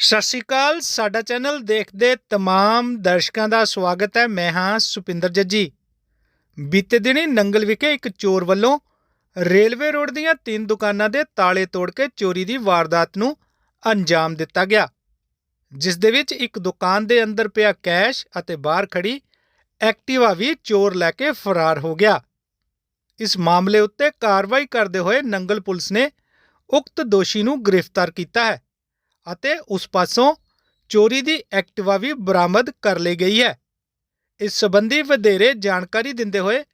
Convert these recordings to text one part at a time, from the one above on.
ਸਤਿ ਸ਼੍ਰੀ ਅਕਾਲ, ਸਾਡਾ ਚੈਨਲ ਦੇਖਦੇ ਤਮਾਮ ਦਰਸ਼ਕਾਂ ਦਾ ਸਵਾਗਤ ਹੈ। ਮੈਂ ਹਾਂ ਸੁਪਿੰਦਰ ਜੱਜੀ। ਬੀਤੇ ਦਿਨੀ ਨੰਗਲ ਵਿਖੇ ਇੱਕ ਚੋਰ ਵੱਲੋਂ ਰੇਲਵੇ ਰੋਡ ਦੀਆਂ ਤਿੰਨ ਦੁਕਾਨਾਂ ਦੇ ਤਾਲੇ ਤੋੜ ਕੇ ਚੋਰੀ ਦੀ ਵਾਰਦਾਤ ਨੂੰ ਅੰਜਾਮ ਦਿੱਤਾ ਗਿਆ, ਜਿਸ ਦੇ ਵਿੱਚ ਇੱਕ ਦੁਕਾਨ ਦੇ ਅੰਦਰ ਪਿਆ ਕੈਸ਼ ਅਤੇ ਬਾਹਰ ਖੜੀ ਐਕਟਿਵਾ ਵੀ ਚੋਰ ਲੈ ਕੇ ਫਰਾਰ ਹੋ ਗਿਆ। ਇਸ ਮਾਮਲੇ ਉੱਤੇ ਕਾਰਵਾਈ ਕਰਦੇ ਹੋਏ ਨੰਗਲ ਪੁਲਿਸ ਨੇ ਉਕਤ ਦੋਸ਼ੀ ਨੂੰ ਗ੍ਰਿਫਤਾਰ ਕੀਤਾ ਹੈ। ਅਤੇ ਉਸ ਪਾਸੋਂ ਚੋਰੀ ਦੀ ਐਕਟਿਵਾ ਵੀ ਬਰਾਮਦ ਕਰ ਲਈ ਗਈ ਹੈ। ਇਸ ਸੰਬੰਧੀ ਵਧੇਰੇ ਜਾਣਕਾਰੀ ਦਿੰਦੇ ਹੋਏ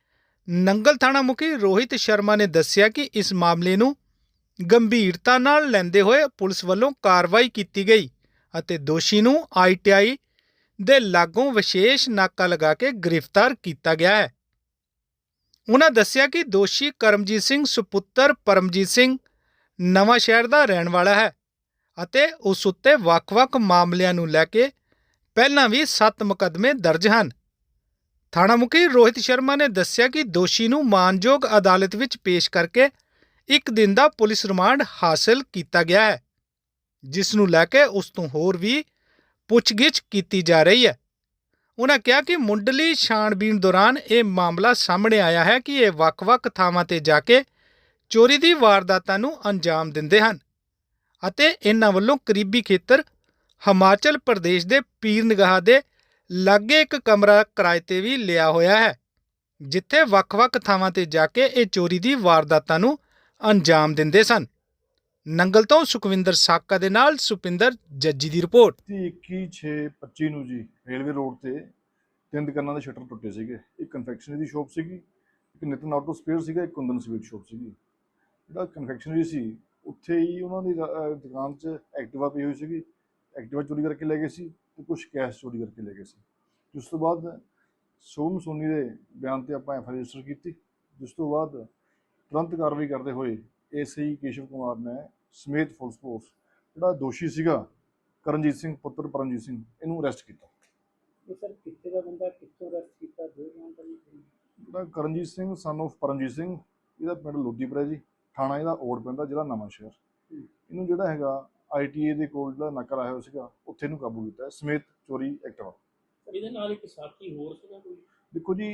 ਨੰਗਲ ਥਾਣਾ ਮੁਖੀ ਰੋਹਿਤ ਸ਼ਰਮਾ ਨੇ ਦੱਸਿਆ ਕਿ ਇਸ ਮਾਮਲੇ ਨੂੰ ਗੰਭੀਰਤਾ ਨਾਲ ਲੈਂਦੇ ਹੋਏ ਪੁਲਿਸ ਵੱਲੋਂ ਕਾਰਵਾਈ ਕੀਤੀ ਗਈ ਅਤੇ ਦੋਸ਼ੀ ਨੂੰ ਆਈਟੀਆਈ ਦੇ ਲਾਗੋਂ ਵਿਸ਼ੇਸ਼ ਨਾਕਾ ਲਗਾ ਕੇ ਗ੍ਰਿਫਤਾਰ ਕੀਤਾ ਗਿਆ ਹੈ। ਉਹਨਾਂ ਦੱਸਿਆ ਕਿ ਦੋਸ਼ੀ ਕਰਮਜੀਤ ਸਿੰਘ ਸੁਪੁੱਤਰ ਪਰਮਜੀਤ ਸਿੰਘ ਨਵਾਂ ਸ਼ਹਿਰ ਦਾ ਰਹਿਣ ਵਾਲਾ ਹੈ। ਅਤੇ ਉਸ ਉੱਤੇ ਵੱਖ-ਵੱਖ ਮਾਮਲਿਆਂ ਨੂੰ ਲੈ ਕੇ ਪਹਿਲਾਂ ਵੀ 7 ਮੁਕੱਦਮੇ ਦਰਜ ਹਨ। ਥਾਣਾ ਮੁਖੀ ਰੋਹਿਤ ਸ਼ਰਮਾ ਨੇ ਦੱਸਿਆ ਕਿ ਦੋਸ਼ੀ ਨੂੰ ਮਾਨਯੋਗ ਅਦਾਲਤ ਵਿੱਚ ਪੇਸ਼ ਕਰਕੇ ਇੱਕ ਦਿਨ ਦਾ ਪੁਲਿਸ ਰਿਮਾਂਡ ਹਾਸਲ ਕੀਤਾ ਗਿਆ ਹੈ, ਜਿਸ ਨੂੰ ਲੈ ਕੇ ਉਸ ਤੋਂ ਹੋਰ ਵੀ ਪੁੱਛਗਿੱਛ ਕੀਤੀ ਜਾ ਰਹੀ ਹੈ। ਉਨ੍ਹਾਂ ਕਿਹਾ ਕਿ ਮੁੰਡਲੀ ਛਾਣਬੀਣ ਦੌਰਾਨ ਇਹ ਮਾਮਲਾ ਸਾਹਮਣੇ ਆਇਆ ਹੈ ਕਿ ਇਹ ਵੱਖ-ਵੱਖ ਥਾਵਾਂ ਤੇ ਜਾ ਕੇ ਚੋਰੀ ਦੀ ਵਾਰਦਾਤਾਂ ਨੂੰ ਅੰਜਾਮ ਦਿੰਦੇ ਹਨ। ਅਤੇ ਇਹਨਾਂ ਵੱਲੋਂ ਕਰੀਬੀ ਖੇਤਰ, ਹਿਮਾਚਲ ਪ੍ਰਦੇਸ਼ ਦੇ ਪੀਰ ਦੇ ਲਾਗੇ ਇੱਕ ਕਮਰਾ ਕਿਰਾਏ ਤੇ ਵੀ ਲਿਆ ਹੋਇਆ ਹੈ, ਜਿੱਥੇ ਵੱਖ-ਵੱਖ ਥਾਵਾਂ ਤੇ ਜਾ ਕੇ ਇਹ ਚੋਰੀ ਦੀ ਵਾਰਦਾਤਾਂ ਨੂੰ ਅੰਜਾਮ ਦਿੰਦੇ ਸਨ। ਨੰਗਲ ਤੋਂ ਸੁਖਵਿੰਦਰ ਸਾਕਾ ਦੇ ਨਾਲ ਸੁਪਿੰਦਰ ਜੱਜੀ ਦੀ ਰਿਪੋਰਟ। 21/6/25 ਨੂੰ ਜੀ, ਰੇਲਵੇ ਰੋਡ ਤੇ ਤਿੰਨ ਦੁਕਾਨਾਂ ਦੇ ਸ਼ਟਰ ਟੁੱਟੇ ਸੀਗੇ। ਇੱਕ ਕਨਫੈਕਸ਼ਨਰੀ ਦੀ ਸ਼ਾਪ ਸੀਗੀ, ਇੱਕ ਨਿਤਨ ਆਟੋ ਸਪੇਅਰ ਸੀਗਾ, ਇੱਕ ਕੁੰਦਨ ਸਵੀਟ ਸ਼ਾਪ ਸੀਗੀ। ਜਿਹੜਾ ਕਨਫੈਕਸ਼ਨਰੀ ਸੀ ਉੱਥੇ ਹੀ ਉਹਨਾਂ ਦੀ ਦੁਕਾਨ 'ਚ ਐਕਟਿਵਾ ਪਈ ਹੋਈ ਸੀਗੀ। ਐਕਟਿਵਾ ਚੋਰੀ ਕਰਕੇ ਲੈ ਗਏ ਸੀ ਤੇ ਕੁਝ ਕੈਸ਼ ਚੋਰੀ ਕਰਕੇ ਲੈ ਗਏ ਸੀ। ਜਿਸ ਤੋਂ ਬਾਅਦ ਸੋਮ ਸੋਨੀ ਦੇ ਬਿਆਨ ਤੇ ਆਪਾਂ ਐਫ ਰਜਿਸਟਰ ਕੀਤੀ। ਜਿਸ ਤੋਂ ਬਾਅਦ ਤੁਰੰਤ ਕਾਰਵਾਈ ਕਰਦੇ ਹੋਏ ਏਸਆਈ ਕੇਸ਼ਵ ਕੁਮਾਰ ਨੇ ਸਮੇਤ ਫੋਰਸ ਫੋਰਸ ਜਿਹੜਾ ਦੋਸ਼ੀ ਸੀਗਾ ਕਰਨਜੀਤ ਸਿੰਘ ਪੁੱਤਰ ਪਰਮਜੀਤ ਸਿੰਘ ਇਹਨੂੰ ਅਰੈਸਟ ਕੀਤਾ। ਇਹ ਸਰ ਕਿੱਥੇ ਦਾ ਬੰਦਾ ਕਿੱਥੋਂ ਅਰੈਸਟ ਕੀਤਾ ਦੋ ਜਾਣਕਾਰੀ ਦਿਓ। ਜਿਹੜਾ ਕਰਨਜੀਤ ਸਿੰਘ ਸਨ of ਪਰਮਜੀਤ ਸਿੰਘ ਇਹਦਾ ਪਿੰਡ ਲੋਦੀਪੁਰ ਹੈ ਜੀ। ਥਾਣਾ ਇਹਦਾ ਓੜ ਪੈਂਦਾ ਜ਼ਿਲ੍ਹਾ ਨਵਾਂ ਸ਼ਹਿਰ ਇਹਨੂੰ ਜਿਹੜਾ ਹੈਗਾ ਆਈਟੀਏ ਦੇ ਕੋਲ ਜਿਹੜਾ ਨਾਕਾ ਲਾਇਆ ਹੋਇਆ ਸੀਗਾ ਉੱਥੇ ਨੂੰ ਕਾਬੂ ਕੀਤਾ ਸਮੇਤ ਚੋਰੀ ਐਕਟਿਵਾ ਇਹਦੇ ਨਾਲ ਇੱਕ ਸਾਥੀ ਹੋਰ ਸੀਗਾ ਕੋਈ? ਦੇਖੋ ਜੀ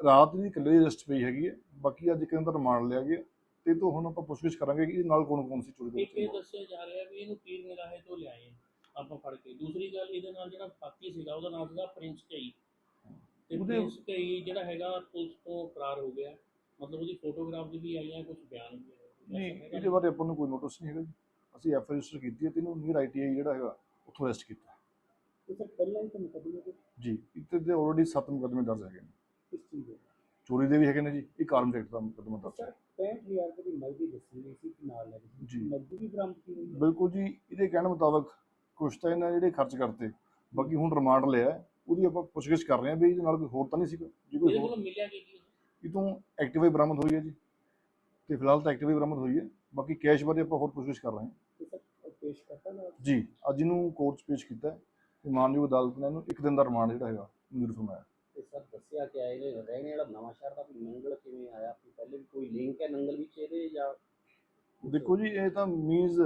ਰਾਤ ਦੀ ਇਕੱਲੇ ਅਰੈਸਟ ਪਈ ਹੈਗੀ ਹੈ ਬਾਕੀ ਅੱਜ ਦਾ ਰਿਮਾਂਡ ਲਿਆ ਗਿਆ ਤੇ ਇਹ ਤੋਂ ਹੁਣ ਆਪਾਂ ਪੁੱਛਗਿੱਛ ਕਰਾਂਗੇ ਕਿ ਇਹਦੇ ਨਾਲ ਕੌਣ ਕੌਣ ਸੀ ਚੋਰੀ ਦੇ ਇੱਕ ਇਹ ਵਿੱਚ ਦੱਸਿਆ ਜਾ ਰਿਹਾ ਵੀ ਇਹਨੂੰ ਪੀਰ ਨਿਗਾਹੇ ਤੋਂ ਲਿਆਏ ਆਪਾਂ ਫੜ ਕੇ। ਦੂਸਰੀ ਗੱਲ ਇਹਦੇ ਨਾਲ ਜਿਹੜਾ ਸਾਥੀ ਸੀਗਾ ਉਹਦਾ ਨਾਮ ਸੀਗਾ ਪ੍ਰਿੰਸ ਕਈ। ਤੇ ਪ੍ਰਿੰਸ ਕਈ ਜਿਹੜਾ ਹੈਗਾ ਪੁਲਿਸ ਤੋਂ ਫਰਾਰ ਹੋ ਗਿਆ। ਮਤਲਬ ਉਹਦੀ ਫੋਟੋਗ੍ਰਾਫ ਵੀ ਆਈਆਂ ਕੁਝ ਬਿਆਨ ਵੀ ਆਏ ਨਹੀਂ ਇਹਦੇ ਬਾਰੇ ਆਪਾਂ ਨੂੰ ਕੋਈ ਨੋਟਿਸ ਨਹੀਂ ਹੈਗਾ ਜੀ। ਅਸੀਂ ਐਫ ਰਜਿਸਟਰ ਕੀਤੀ ਹੈ ਤੇ ਇਹਨੂੰ ਨੀਅਰ ਆਈਟੀਆਈ ਜਿਹੜਾ ਹੈਗਾ ਉੱਥੋਂ ਅਰੈਸਟ ਕੀਤਾ ਇਹ ਸਰ ਪਹਿਲਾਂ ਹੀ ਤਾਂ ਮੁਕਦਮੇ ਦੇ ਜੀ ਇੱਥੇ ਤੇ ਆਲਰੇਡੀ 7 ਮੁਕੱਦਮੇ ਦਰਜ ਹੈਗੇ ਨੇ। ਕਿਸ ਚੀਜ਼ ਦੇ? ਚੋਰੀ ਦੇ ਵੀ ਹੈਗੇ ਨੇ ਜੀ ਇੱਕ ਆਰਮ ਐਕਟ ਦਾ ਮੁਕੱਦਮਾ ਦਰਜ ਸਰ ਹੈ। 65000 ਰੁਪਏ ਦੀ ਨਗਦੀ ਦੱਸੀ ਗਈ ਸੀ ਕਿ ਨਾਲ ਲੈ ਜੀ। ਨਗਦੀ ਵੀ ਬਰਾਮਦ ਕੀਤੀ ਹੋਈ ਹੈ? ਬਿਲਕੁਲ ਜੀ ਇਹਦੇ ਕਹਿਣ ਮੁਤਾਬਕ ਕੁਛ ਤਾਂ ਇਹਨਾਂ ਜਿਹੜੇ ਖਰਚ ਕਰਤੇ ਬਾਕੀ ਹੁਣ ਰਿਮਾਂਡ ਲਿਆ ਹੈ, ਉਹਦੀ ਆਪਾਂ ਪੁੱਛਗਿੱਛ ਕਰ ਰਹੇ ਹਾਂ ਵੀ ਇਹਦੇ ਨਾਲ ਕੋਈ ਹੋਰ ਤਾਂ ਨਹੀਂ ਸੀਗਾ। ਜੇ ਕੋਈ ਇਹਦੇ ਹੋਰ ਕੋਲ ਮਿਲਿਆ ਕੀ ਕੀ? ਇਹ ਤੋਂ ਐਕਟਿਵਾ ਹੀ ਬਰਾਮਦ ਹੋਈ ਹੈ ਜੀ। ਤੇ ਫਿਲਹਾਲ ਤਾਂ ਐਕਟਿਵਾ ਹੀ ਬਰਾਮਦ ਹੋਈ ਹੈ। ਬਾਕੀ ਕੈਸ਼ ਬਾਰੇ ਆਪਾਂ ਹੋਰ ਪੁੱਛਗਿੱਛ ਕਰ ਰਹੇ ਹਾਂ। ਤੇ ਸਰ ਪੇਸ਼ ਕਰਤਾ ਨਾ? ਜੀ ਅੱਜ ਇਹਨੂੰ ਕੋਰਟ 'ਚ ਪੇਸ਼ ਕੀਤਾ ਹੈ। ਤੇ ਮਾਨਯੋਗ ਅਦਾਲਤ ਨੇ ਇਹਨੂੰ ਇੱਕ ਦਿਨ ਦਾ ਰਿਮਾਂਡ ਜਿਹੜਾ ਹੈਗਾ ਮਨਜ਼ੂਰ ਫਰਮਾਇਆ। ਤੇ ਸਰ ਦੱਸਿਆ ਕਿ ਇਹਦੇ ਰਹਿਣੇ ਵਾਲਾ ਨਵਾਂ ਸ਼ਹਿਰ ਦਾ ਵੀ ਨੰਗਲ ਕਿਵੇਂ ਆਇਆ? ਵੀ ਪਹਿਲੇ ਵੀ ਕੋਈ ਲਿੰਕ ਹੈ ਨੰਗਲ ਵਿੱਚ ਇਹਦੇ ਜਾਂ ਦੇਖੋ ਜੀ ਇਹ ਤਾਂ ਮੀਨਸ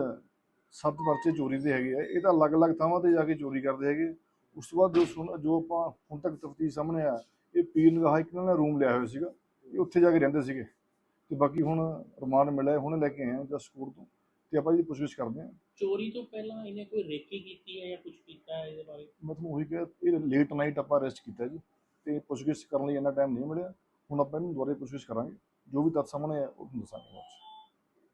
ਸੱਤ ਪਰਚੇ ਚੋਰੀ ਦੇ ਹੈਗੇ ਆ। ਇਹ ਤਾਂ ਅਲੱਗ-ਅਲੱਗ ਥਾਵਾਂ ਤੇ ਜਾ ਕੇ ਚੋਰੀ ਕਰਦੇ ਹੈਗੇ। ਉਸ ਤੋਂ ਬਾਅਦ ਜੋ ਸੁਣ ਜੋ ਆਪਾਂ ਹੁਣ ਤੱਕ ਤਫਤੀਸ਼ ਸਾਹਮਣੇ ਆ ਇਹ ਪੀਰ ਨਿਗਾਹ ਇੱਕ ਇਹਨਾਂ ਨੇ ਰੂਮ ਲਿਆ ਹੋਇਆ ਸੀਗਾ। ਇਹ ਉੱਥੇ ਜਾ ਕੇ ਰਹਿੰਦੇ ਸੀਗੇ। ਤੇ ਬਾਕੀ ਹੁਣ ਰਿਮਾਂਡ ਮਿਲਿਆ ਹੁਣੇ ਲੈ ਕੇ ਆਏ ਹਾਂ ਜਸਟ ਕੋਰਟ ਤੋਂ। ਤੇ ਆਪਾਂ ਇਹਦੀ ਪੁੱਛਗਿੱਛ ਕਰਦੇ ਹਾਂ। ਚੋਰੀ ਤੋਂ ਪਹਿਲਾਂ ਇਹਨੇ ਕੋਈ ਰੇਕੀ ਕੀਤੀ ਹੈ ਜਾਂ ਕੁਝ ਕੀਤਾ ਹੈ ਇਹਦੇ ਬਾਰੇ? ਮੈਂ ਤੁਹਾਨੂੰ ਉਹੀ ਕਿਹਾ ਇਹ ਲੇਟ ਨਾਈਟ ਆਪਾਂ ਅਰੈਸਟ ਕੀਤਾ ਜੀ। ਤੇ ਪੁੱਛਗਿੱਛ ਕਰਨ ਲਈ ਇੰਨਾ ਟਾਈਮ ਨਹੀਂ ਮਿਲਿਆ। ਹੁਣ ਆਪਾਂ ਇਹਨੂੰ ਦੁਬਾਰੇ ਪੁੱਛਗਿੱਛ ਕਰਾਂਗੇ। ਜੋ ਵੀ ਤੱਥ ਸਾਹਮਣੇ ਆ ਉਹ ਦੱਸਾਂਗੇ।